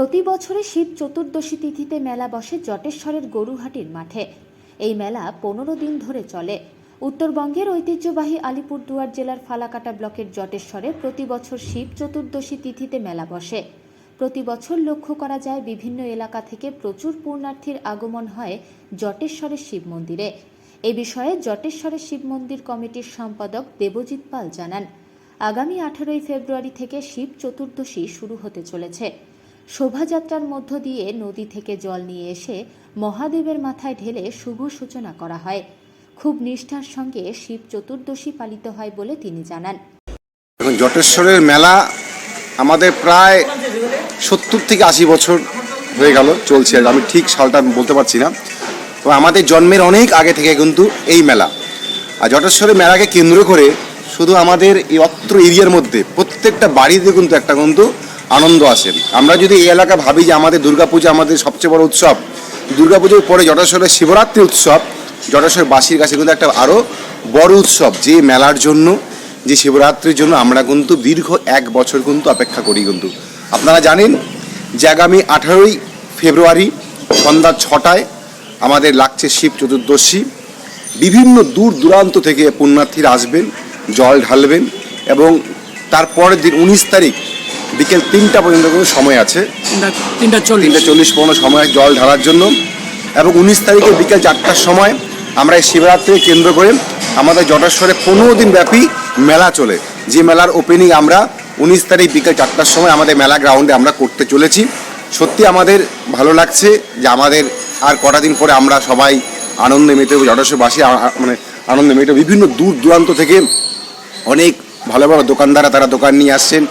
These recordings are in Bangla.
প্রতি বছরে শিব চতুর্দশী তিথিতে মেলা বসে জটেশ্বরের গরুহাটির মাঠে। এই মেলা পনেরো দিন ধরে চলে। উত্তরবঙ্গের ঐতিহ্যবাহী আলিপুরদুয়ার জেলার ফালাকাটা ব্লকের জটেশ্বরে প্রতি বছর শিব চতুর্দশী তিথিতে মেলা বসে। প্রতি বছর লক্ষ্য করা যায় বিভিন্ন এলাকা থেকে প্রচুর পূর্ণার্থীর আগমন হয় জটেশ্বরের শিব মন্দিরে। এ বিষয়ে জটেশ্বরের শিব মন্দির কমিটির সম্পাদক দেবজিৎ পাল জানান, আগামী আঠারোই ফেব্রুয়ারি থেকে শিব চতুর্দশী শুরু হতে চলেছে। শোভাযাত্রার মধ্য দিয়ে নদী থেকে জল নিয়ে এসে মহাদেবের মাথায় ঢেলে শুভ সূচনা করা হয়। খুব নিষ্ঠার সঙ্গে শিব চতুর্দশী পালিত হয় বলে তিনি জানান। এখন জটেশ্বরের মেলা আমাদের প্রায় সত্তর থেকে আশি বছর হয়ে গেল চলছে আমি ঠিক সালটা বলতে পারছি না। তো আমাদের জন্মের অনেক আগে থেকে কিন্তু এই মেলা। আর জটেশ্বরের মেলাকে কেন্দ্র করে শুধু আমাদের এই অত্র এরিয়ার মধ্যে প্রত্যেকটা বাড়িতে কিন্তু একটা কিন্তু আনন্দ আসে। আমরা যদি এই এলাকা ভাবি যে আমাদের দুর্গাপূজা আমাদের সবচেয়ে বড় উৎসব, দুর্গাপুজোর পরে জটেশ্বরের শিবরাত্রি উৎসব জটেশ্বর বাসীর কাছে কিন্তু একটা আরও বড় উৎসব, যে মেলার জন্য, যে শিবরাত্রির জন্য আমরা কিন্তু দীর্ঘ এক বছর কিন্তু অপেক্ষা করি কিন্তু। আপনারা জানেন যে আগামী আঠারোই ফেব্রুয়ারি সন্ধ্যা ছটায় আমাদের লাগছে শিব চতুর্দশী। বিভিন্ন দূর দূরান্ত থেকে পুণ্যার্থীরা আসবেন, জল ঢালবেন এবং তারপরের দিন উনিশ তারিখ বিকেল তিনটা পর্যন্ত কিন্তু সময় আছে। তিনটা চল্লিশ। তিনটে চল্লিশ পনেরো সময় জল ঢালার জন্য। এবং উনিশ তারিখে বিকেল চারটার সময় আমরা এই শিবরাত্রিকে কেন্দ্র করে আমাদের জটেশ্বরে পনেরো দিন ব্যাপী মেলা চলে। যে মেলার ওপেনিং আমরা উনিশ তারিখ বিকেল চারটার সময় আমাদের মেলা গ্রাউন্ডে আমরা করতে চলেছি। সত্যি আমাদের ভালো লাগছে যে আমাদের আর কটা দিন পরে আমরা সবাই আনন্দে মেতে জটেশ্বরবাসী মানে আনন্দে মেতে বিভিন্ন দূর দূরান্ত থেকে অনেক ভালো ভালো দোকানদাররা তারা দোকান নিয়ে আসছেন।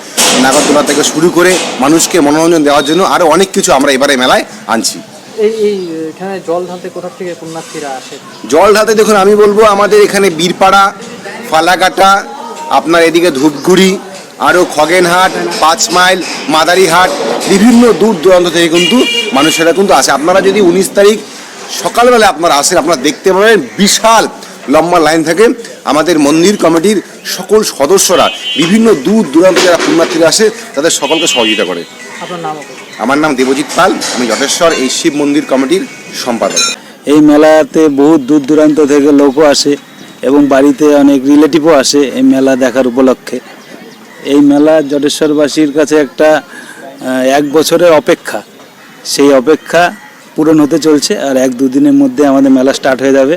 নাগরদোলা থেকে শুরু করে মানুষকে মনোরঞ্জন দেওয়ার জন্য আরও অনেক কিছু আমরা এবারে মেলায় আনছি। এই এই এখানে জল ঢালতে কোথা থেকে পুণ্যার্থীরা আসে? জল ঢালতে দেখুন আমি বলব আমাদের এখানে বীরপাড়া ফালাকাটা আপনার এদিকে ধূপগুড়ি আরও খগেনহাট পাঁচ মাইল মাদারিহাট বিভিন্ন দূর দূরান্ত থেকে কিন্তু মানুষেরা কিন্তু আসে। আপনারা যদি উনিশ তারিখ সকালবেলা আপনারা আসেন আপনারা দেখতে পাবেন বিশাল লম্বা লাইন থাকে। আমাদের মন্দির কমিটির সকল সদস্যরা বিভিন্ন দূর দূরান্ত যারা পুণ্যার্থীরা আসে তাদের সকলকে সহযোগিতা করে। আপনার নাম আমার নাম দেবজিৎ পাল আমি যটেশ্বর এই শিব মন্দির কমিটির সম্পাদক। এই মেলাতে বহু দূর দূরান্ত থেকে লোকও আসে এবং বাড়িতে অনেক রিলেটিভও আসে এই মেলা দেখার উপলক্ষে। এই মেলা জটেশ্বরবাসীর কাছে একটা এক বছরের অপেক্ষা। সেই অপেক্ষা পূরণ হতে চলছে আর এক দুদিনের মধ্যে আমাদের মেলা স্টার্ট হয়ে যাবে।